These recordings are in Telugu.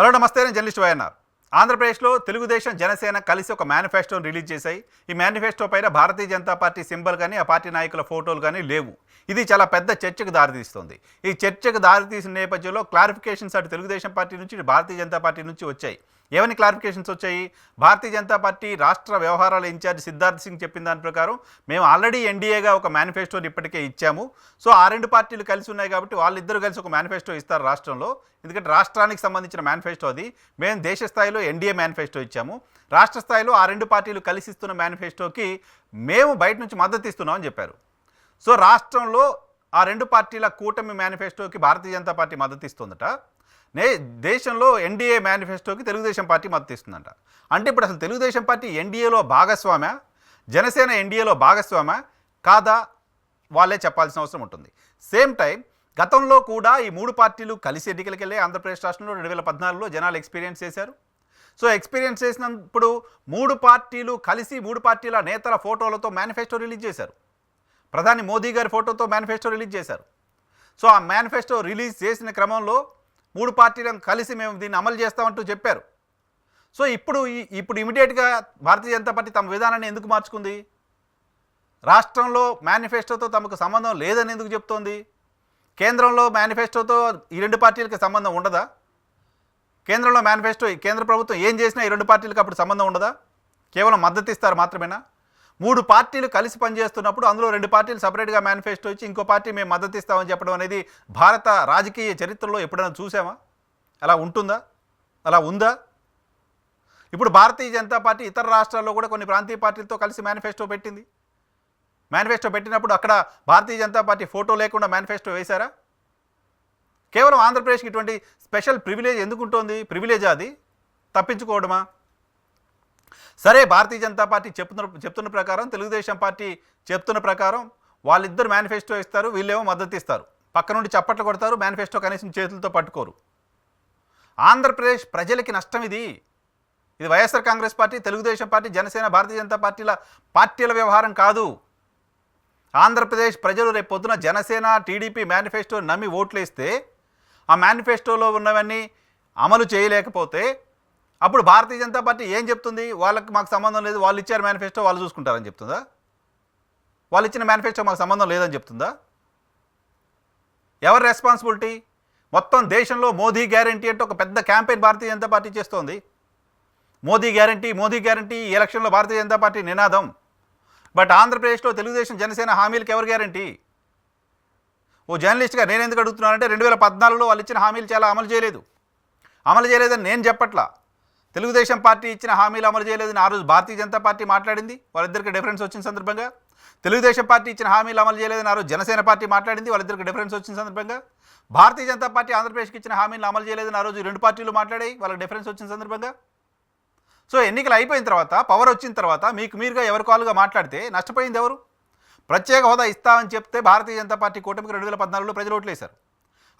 హలో నమస్తే నేను జర్నలిస్ట్ వైఎన్ఆర్. ఆంధ్రప్రదేశ్లో తెలుగుదేశం జనసేన కలిసి ఒక మేనిఫెస్టోని రిలీజ్ చేశాయి. ఈ మేనిఫెస్టో పైన భారతీయ జనతా పార్టీ సింబల్ కానీ ఆ పార్టీ నాయకుల ఫోటోలు కానీ లేవు. ఇది చాలా పెద్ద చర్చకు దారితీస్తుంది. ఈ చర్చకు దారితీసిన నేపథ్యంలో క్లారిఫికేషన్స్ అటు తెలుగుదేశం పార్టీ నుంచి భారతీయ జనతా పార్టీ నుంచి వచ్చాయి. ఏమని క్లారిఫికేషన్స్ వచ్చాయి? భారతీయ జనతా పార్టీ రాష్ట్ర వ్యవహారాల ఇన్ఛార్జ్ సిద్ధార్థ్ సింగ్ చెప్పిన దాని ప్రకారం మేము ఆల్రెడీ ఎన్డీఏగా ఒక మేనిఫెస్టోని ఇప్పటికే ఇచ్చాము. సో ఆ రెండు పార్టీలు కలిసి ఉన్నాయి కాబట్టి వాళ్ళిద్దరూ కలిసి ఒక మేనిఫెస్టో ఇస్తారు రాష్ట్రంలో. ఎందుకంటే రాష్ట్రానికి సంబంధించిన మేనిఫెస్టో అది. మేము దేశ స్థాయిలో ఎన్డీఏ మేనిఫెస్టో ఇచ్చాము. రాష్ట్ర స్థాయిలో ఆ రెండు పార్టీలు కలిసి ఇస్తున్న మేనిఫెస్టోకి మేము బయట నుంచి మద్దతు ఇస్తున్నామని చెప్పారు. సో రాష్ట్రంలో ఆ రెండు పార్టీల కూటమి మేనిఫెస్టోకి భారతీయ జనతా పార్టీ మద్దతు ఇస్తుందట. నే దేశంలో ఎన్డీఏ మేనిఫెస్టోకి తెలుగుదేశం పార్టీ మద్దతు ఇస్తుందంట. అంటే ఇప్పుడు అసలు తెలుగుదేశం పార్టీ ఎన్డీఏలో భాగస్వామ్య? జనసేన ఎన్డీఏలో భాగస్వామ్య? కాదా? వాళ్ళే చెప్పాల్సిన అవసరం ఉంటుంది. సేమ్ టైం గతంలో కూడా ఈ మూడు పార్టీలు కలిసి ఎన్నికలకు వెళ్ళి ఆంధ్రప్రదేశ్ రాష్ట్రంలో రెండు వేల పద్నాలుగులో జనాలు ఎక్స్పీరియన్స్ చేశారు. సో ఎక్స్పీరియన్స్ చేసినప్పుడు మూడు పార్టీలు కలిసి మూడు పార్టీల నేతల ఫోటోలతో మేనిఫెస్టో రిలీజ్ చేశారు. ప్రధాని మోదీ గారి ఫోటోతో మేనిఫెస్టో రిలీజ్ చేశారు. సో ఆ మేనిఫెస్టో రిలీజ్ చేసిన క్రమంలో మూడు పార్టీలను కలిసి మేము దీన్ని అమలు చేస్తామంటూ చెప్పారు. సో ఇప్పుడు ఈ- ఇప్పుడు ఇమీడియట్గా భారతీయ జనతా పార్టీ తమ విధానాన్ని ఎందుకు మార్చుకుంది? రాష్ట్రంలో మేనిఫెస్టోతో తమకు సంబంధం లేదని ఎందుకు చెప్తోంది? కేంద్రంలో మేనిఫెస్టోతో ఈ రెండు పార్టీలకి సంబంధం ఉండదా? కేంద్రంలో మేనిఫెస్టో కేంద్ర ప్రభుత్వం ఏం చేసినా ఈ రెండు పార్టీలకు అప్పుడు సంబంధం ఉండదా? కేవలం మద్దతు ఇస్తారు మాత్రమేనా? మూడు పార్టీలు కలిసి పనిచేస్తున్నప్పుడు అందులో రెండు పార్టీలు సపరేట్గా మేనిఫెస్టో ఇచ్చి ఇంకో పార్టీ మేము మద్దతు ఇస్తామని చెప్పడం అనేది భారత రాజకీయ చరిత్రలో ఎప్పుడైనా చూసామా? అలా ఉంటుందా? అలా ఉందా? ఇప్పుడు భారతీయ జనతా పార్టీ ఇతర రాష్ట్రాల్లో కూడా కొన్ని ప్రాంతీయ పార్టీలతో కలిసి మేనిఫెస్టో పెట్టింది. మేనిఫెస్టో పెట్టినప్పుడు అక్కడ భారతీయ జనతా పార్టీ ఫోటో లేకుండా మేనిఫెస్టో వేశారా? కేవలం ఆంధ్రప్రదేశ్కి ఇటువంటి స్పెషల్ ప్రివిలేజ్ ఎందుకుంటోంది? ప్రివిలేజ్ అది? తప్పించుకోవడమా? సరే భారతీయ జనతా పార్టీ చెప్తున్న చెప్తున్న ప్రకారం తెలుగుదేశం పార్టీ చెప్తున్న ప్రకారం వాళ్ళిద్దరు మేనిఫెస్టో ఇస్తారు వీళ్ళేమో మద్దతు ఇస్తారు. పక్క నుండి చప్పట్లు కొడతారు మేనిఫెస్టో కనీసం చేతులతో పట్టుకోరు. ఆంధ్రప్రదేశ్ ప్రజలకి నష్టం ఇది. ఇది YSR Congress party Telugu Desam party Janasena Bharatiya Janata పార్టీల పార్టీల వ్యవహారం కాదు. ఆంధ్రప్రదేశ్ ప్రజలు రేపు పొద్దున జనసేన టీడీపీ మేనిఫెస్టో నమ్మి ఓట్లేస్తే ఆ మేనిఫెస్టోలో ఉన్నవన్నీ అమలు చేయలేకపోతే అప్పుడు భారతీయ జనతా పార్టీ ఏం చెప్తుంది? వాళ్ళకి మాకు సంబంధం లేదు వాళ్ళు ఇచ్చారు మేనిఫెస్టో వాళ్ళు చూసుకుంటారని చెప్తుందా? వాళ్ళు ఇచ్చిన మేనిఫెస్టో మాకు సంబంధం లేదని చెప్తుందా? ఎవరి రెస్పాన్సిబిలిటీ మొత్తం దేశంలో మోదీ గ్యారంటీ అంటే ఒక పెద్ద క్యాంపెయిన్ భారతీయ జనతా పార్టీ చేస్తోంది. మోదీ గ్యారంటీ మోదీ గ్యారంటీ ఈ ఎలక్షన్లో భారతీయ జనతా పార్టీ నినాదం. బట్ ఆంధ్రప్రదేశ్లో తెలుగుదేశం జనసేన హామీలకు ఎవరు గ్యారంటీ ఓ జర్నలిస్ట్గా నేను ఎందుకు అడుగుతున్నానంటే రెండు వేల పద్నాలుగులో వాళ్ళు ఇచ్చిన హామీలు చాలా అమలు చేయలేదు. అమలు చేయలేదని నేను చెప్పట్లా. తెలుగుదేశం పార్టీ ఇచ్చిన హామీలు అమలు చేయలేదని ఆ రోజు భారతీయ జనతా పార్టీ మాట్లాడింది. వాళ్ళిద్దరికి డిఫరెన్స్ వచ్చిన సందర్భంగా. తెలుగుదేశం పార్టీ ఇచ్చిన హామీలు అమలు చేయలేదని ఆ రోజు జనసేన పార్టీ మాట్లాడింది. వాళ్ళిద్దరికి డిఫరెన్స్ వచ్చిన సందర్భంగా. భారతీయ జనతా పార్టీ ఆంధ్రప్రదేశ్కి ఇచ్చిన హామీలు అమలు చేయలేదని ఆ రోజు రెండు పార్టీలు మాట్లాడాయి. వాళ్ళకి డిఫరెన్స్ వచ్చిన సందర్భంగా. సో ఎన్నికలు అయిపోయిన తర్వాత పవర్ వచ్చిన తర్వాత మీకు మీరుగా ఎవరి కాలుగా మాట్లాడితే నష్టపోయింది ఎవరు? ప్రత్యేక హోదా ఇస్తామని చెప్తే భారతీయ జనతా పార్టీ కూటమికి రెండు వేల పద్నాలుగులో ప్రజలు ఓట్లేశారు.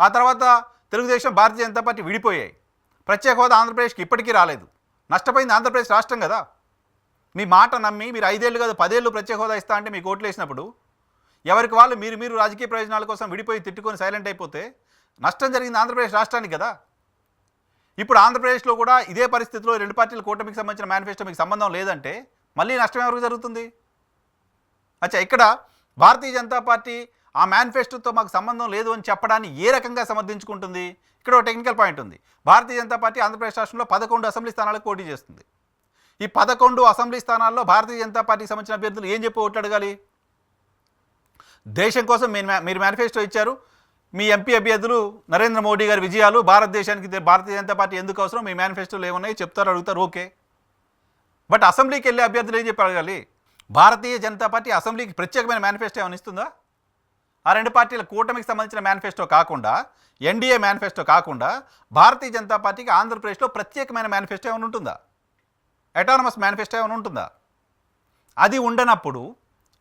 ఆ తర్వాత తెలుగుదేశం భారతీయ జనతా పార్టీ విడిపోయాయి. ప్రత్యేక హోదా ఆంధ్రప్రదేశ్కి ఇప్పటికీ రాలేదు. నష్టపోయింది ఆంధ్రప్రదేశ్ రాష్ట్రం కదా. మీ మాట నమ్మి మీరు ఐదేళ్ళు కాదు పదేళ్ళు ప్రత్యేక హోదా ఇస్తా అంటే మీకు ఓట్లు వేసినప్పుడు ఎవరికి వాళ్ళు మీరు మీరు రాజకీయ ప్రయోజనాల కోసం విడిపోయి తిట్టుకొని సైలెంట్ అయిపోతే నష్టం జరిగింది ఆంధ్రప్రదేశ్ రాష్ట్రానికి కదా. ఇప్పుడు ఆంధ్రప్రదేశ్లో కూడా ఇదే పరిస్థితిలో రెండు పార్టీల కూటమికి సంబంధించిన మేనిఫెస్టో మీకు సంబంధం లేదంటే మళ్ళీ నష్టం ఎవరికి జరుగుతుంది? అచ్చా ఇక్కడ భారతీయ జనతా పార్టీ ఆ మేనిఫెస్టోతో మాకు సంబంధం లేదు అని చెప్పడాన్ని ఏ రకంగా సమర్థించుకుంటుంది? ఇక్కడ ఒక టెక్నికల్ పాయింట్ ఉంది. భారతీయ జనతా పార్టీ ఆంధ్రప్రదేశ్ రాష్ట్రంలో పదకొండు అసెంబ్లీ స్థానాలకు పోటీ చేస్తుంది. ఈ పదకొండు అసెంబ్లీ స్థానాల్లో భారతీయ జనతా పార్టీకి సంబంధించిన అభ్యర్థులు ఏం చెప్పి ఓట్లు అడగాలి? దేశం కోసం మీరు మీరు మేనిఫెస్టో ఇచ్చారు. మీ ఎంపీ అభ్యర్థులు నరేంద్ర మోడీ గారి విజయాలు భారతదేశానికి భారతీయ జనతా పార్టీ ఎందుకు అవసరం? మీ మేనిఫెస్టోలు ఏమున్నాయి? చెప్తారు అడుగుతారు ఓకే. బట్ అసెంబ్లీకి వెళ్ళే అభ్యర్థులు ఏం చెప్పి అడగాలి? భారతీయ జనతా పార్టీ అసెంబ్లీకి ప్రత్యేకమైన మేనిఫెస్టో ఏమైనా ఇస్తుందా? ఆ రెండు పార్టీల కూటమికి సంబంధించిన మేనిఫెస్టో కాకుండా ఎన్డీఏ మేనిఫెస్టో కాకుండా భారతీయ జనతా పార్టీకి ఆంధ్రప్రదేశ్లో ప్రత్యేకమైన మేనిఫెస్టో ఏమైనా ఉంటుందా? అటానమస్ మేనిఫెస్టో ఏమైనా ఉంటుందా? అది ఉండనప్పుడు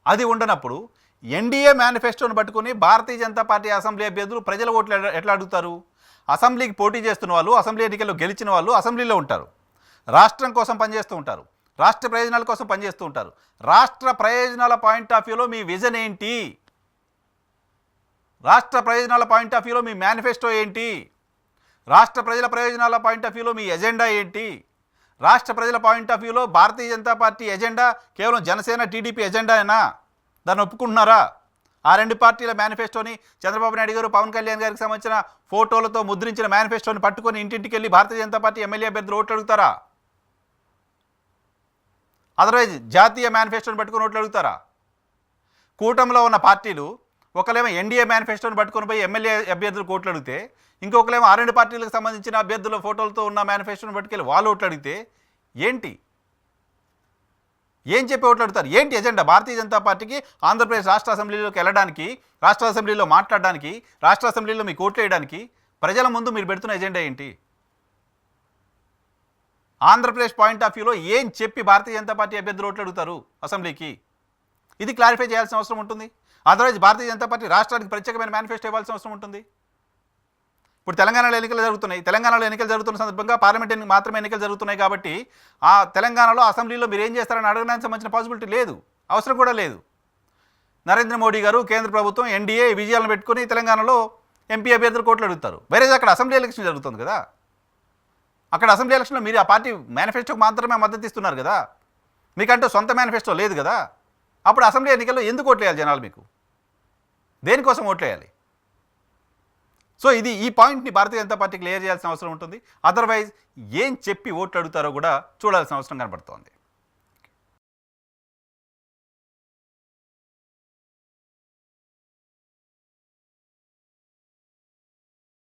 అది ఉండనప్పుడు ఎన్డీఏ మేనిఫెస్టోను పట్టుకొని భారతీయ జనతా పార్టీ అసెంబ్లీ అభ్యర్థులు ప్రజల ఓట్లు ఎట్లా- ఎట్లా అడుగుతారు? అసెంబ్లీకి పోటీ చేస్తున్న వాళ్ళు అసెంబ్లీ ఎన్నికల్లో గెలిచిన వాళ్ళు అసెంబ్లీలో ఉంటారు. రాష్ట్రం కోసం పనిచేస్తూ ఉంటారు. రాష్ట్ర ప్రయోజనాల కోసం పనిచేస్తూ ఉంటారు. రాష్ట్ర ప్రయోజనాల పాయింట్ ఆఫ్ వ్యూలో మీ విజన్ ఏంటి? రాష్ట్ర ప్రయోజనాల పాయింట్ ఆఫ్ వ్యూలో మీ మేనిఫెస్టో ఏంటి? రాష్ట్ర ప్రజల ప్రయోజనాల పాయింట్ ఆఫ్ వ్యూలో మీ ఎజెండా ఏంటి? రాష్ట్ర ప్రజల పాయింట్ ఆఫ్ వ్యూలో భారతీయ జనతా పార్టీ ఎజెండా కేవలం జనసేన టీడీపీ ఎజెండానా దాన్ని ఒప్పుకుంటున్నారా? ఆ రెండు పార్టీల మేనిఫెస్టోని చంద్రబాబు నాయుడు గారు పవన్ కళ్యాణ్ గారికి సంబంధించిన ఫోటోలతో ముద్రించిన మేనిఫెస్టోని పట్టుకొని ఇంటింటికి వెళ్ళి భారతీయ జనతా పార్టీ ఎమ్మెల్యే అభ్యర్థులు ఓట్లు అడుగుతారా? అదర్వైజ్ జాతీయ మేనిఫెస్టోని పట్టుకొని ఓట్లు అడుగుతారా? కూటమిలో ఉన్న పార్టీలు ఒకలేమో ఎన్డీఏ మేనిఫెస్టోని పట్టుకొని పోయి ఎమ్మెల్యే అభ్యర్థులు కోట్లు అడిగితే ఇంకొకలేమో ఆ పార్టీలకు సంబంధించిన అభ్యర్థుల ఫోటోలతో ఉన్న మేనిఫెస్టోని పట్టుకెళ్ళి వాళ్ళు ఓట్లు అడిగితే ఏంటి? ఏం చెప్పి ఓట్లు అడుగుతారు? ఏంటి ఎజెండా భారతీయ జనతా పార్టీకి ఆంధ్రప్రదేశ్ రాష్ట్ర అసెంబ్లీలోకి వెళ్ళడానికి రాష్ట్ర అసెంబ్లీలో మాట్లాడడానికి రాష్ట్ర అసెంబ్లీలో మీకు ఓట్లు వేయడానికి ప్రజల ముందు మీరు పెడుతున్న ఎజెండా ఏంటి? ఆంధ్రప్రదేశ్ పాయింట్ ఆఫ్ వ్యూలో ఏం చెప్పి భారతీయ జనతా పార్టీ అభ్యర్థులు ఓట్లు అడుగుతారు అసెంబ్లీకి? ఇది క్లారిఫై చేయాల్సిన అవసరం ఉంటుంది. అదర్వైజ్ భారతీయ జనతా పార్టీ రాష్ట్రానికి ప్రత్యేకమైన మేనిఫెస్టో ఇవ్వాల్సిన అవసరం ఉంటుంది. ఇప్పుడు తెలంగాణలో ఎన్నికలు జరుగుతున్నాయి. తెలంగాణలో ఎన్నికలు జరుగుతున్న సందర్భంగా పార్లమెంట్ ఎన్ని- మాత్రమే ఎన్నికలు జరుగుతున్నాయి కాబట్టి ఆ తెలంగాణలో అసెంబ్లీలో మీరు ఏం చేస్తారని అడగడానికి సంబంధించిన పాసిబిలిటీ లేదు. అవసరం కూడా లేదు. నరేంద్ర మోడీ గారు కేంద్ర ప్రభుత్వం ఎన్డీఏ విజయాలను పెట్టుకుని తెలంగాణలో ఎంపీ అభ్యర్థులు కోట్లు అడుగుతారు. వేరే అక్కడ అసెంబ్లీ ఎలక్షన్ జరుగుతుంది కదా? అక్కడ అసెంబ్లీ ఎలక్షన్లో మీరు ఆ పార్టీ మేనిఫెస్టోకి మాత్రమే మద్దతు ఇస్తున్నారు కదా? మీకంటూ సొంత మేనిఫెస్టో లేదు కదా? అప్పుడు అసెంబ్లీ ఎన్నికల్లో ఎందుకు ఓట్లేయాలి జనాలు మీకు? దేనికోసం ఓట్లేయాలి? సో ఇది ఈ పాయింట్ని భారతీయ జనతా పార్టీ క్లియర్ చేయాల్సిన అవసరం ఉంటుంది. అదర్వైజ్ ఏం చెప్పి ఓట్లు అడుగుతారో కూడా చూడాల్సిన అవసరం కనబడుతోంది.